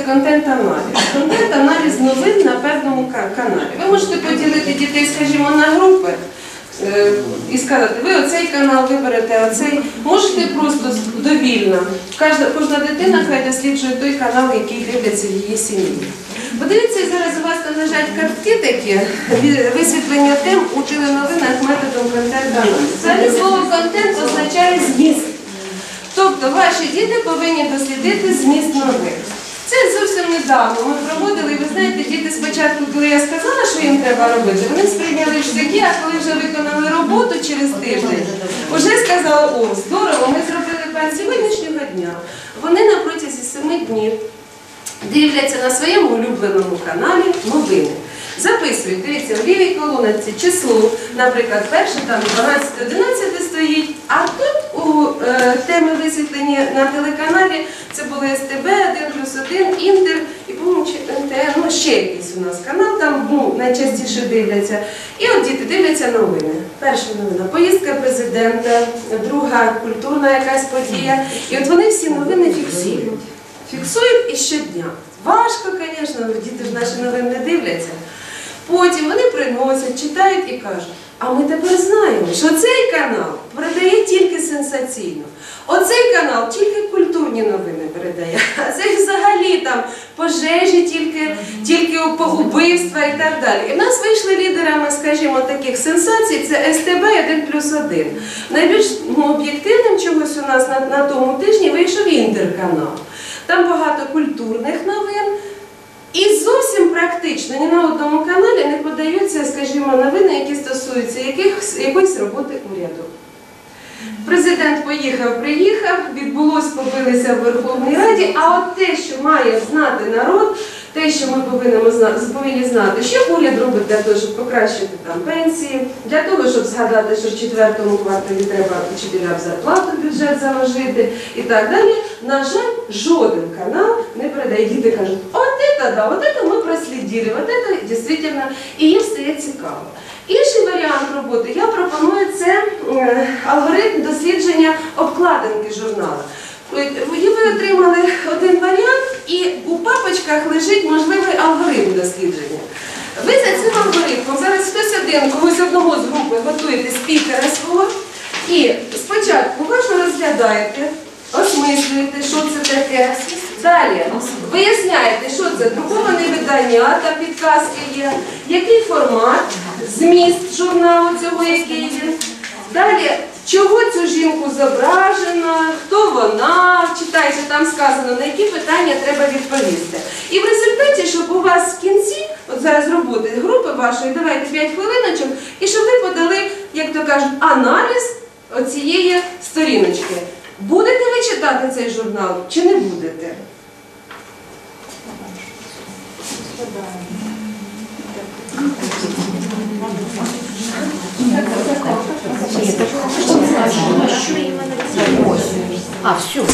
контент-аналіз. Контент-аналіз новин на певному каналі. Ви можете поділити дітей, скажімо, на групи е, і сказати, ви оцей канал виберете, оцей. Можете просто довільно. Кожна, кожна дитина хай досліджує той канал, який дивляться в її сім'ї. Подивіться, зараз у вас там лежать картки такі, висвітлення тем у теленовинах методом контент-аналізу. Взагалі слово контент означає зміст. Тобто ваші діти повинні дослідити зміст новин. Це зовсім недавно ми проводили, і ви знаєте, діти спочатку, коли я сказала, що їм треба робити, вони сприйняли в штаки, а коли вже виконали роботу через тиждень, вже сказали, о, здорово, ми зробили план сьогоднішнього дня. Вони на протязі семи днів дивляться на своєму улюбленому каналі новини. Записують, дивіться, в лівій колонці число, наприклад, перше там 12-11 стоїть, а тут у е, теми висвітлені на телеканалі це були СТБ, 1 плюс 1, Інтер і по-моєму, ну ще якийсь у нас канал, там ну, найчастіше дивляться. І от діти дивляться новини. Перша новина поїздка президента, друга культурна якась подія. І от вони всі новини фіксують. Фіксують і щодня. Важко, звісно, діти ж наші новини дивляться. Потім вони приносять, читають і кажуть, а ми тепер знаємо, що цей канал передає тільки сенсаційно. Оцей канал тільки культурні новини передає. А цей взагалі там пожежі, тільки, тільки убивства і так далі. І в нас вийшли лідерами, скажімо, таких сенсацій, це СТБ 1 плюс 1. Найбільш ну, об'єктивним чогось у нас на, на тому тижні вийшов інтерканал. Там багато культурних новин. І зовсім практично ні на одному каналі не подаються, скажімо, новини, які стосуються якихось, якоїсь роботи уряду. Президент поїхав, приїхав, відбулось, побилися в Верховній Раді, а от те, що має знати народ, те, що ми повинні знати, що уряд робить для того, щоб покращити там пенсії, для того, щоб згадати, що в четвертому кварталі треба вчителям зарплату бюджет заложити і так далі. На жаль, жоден канал не передає. Діти кажуть, от це да, от це ми прослідили, от це дійсно, і їм стає цікаво. Інший варіант роботи я пропоную це е, алгоритм дослідження обкладинки журналу. Е, Ви ви отримали один варіант, і у папочках лежить можливий алгоритм дослідження. Ви за цим алгоритмом зараз хтось один, когось одного з групи готуєте спікера свого і спочатку уважно розглядаєте, осмислюєте, що це таке. Далі виясняєте, що це друковане видання, там підказки є, який формат, зміст журналу цього, який є. Далі, чого цю жінку зображено, хто вона, читайте, там сказано, на які питання треба відповісти. І в результаті, щоб у вас в кінці, от зараз роботи групи вашої, давайте 5 хвилиночок, і щоб ви подали, як то кажуть, аналіз оцієї сторіночки. Будете ви читати цей журнал чи не будете? А, все.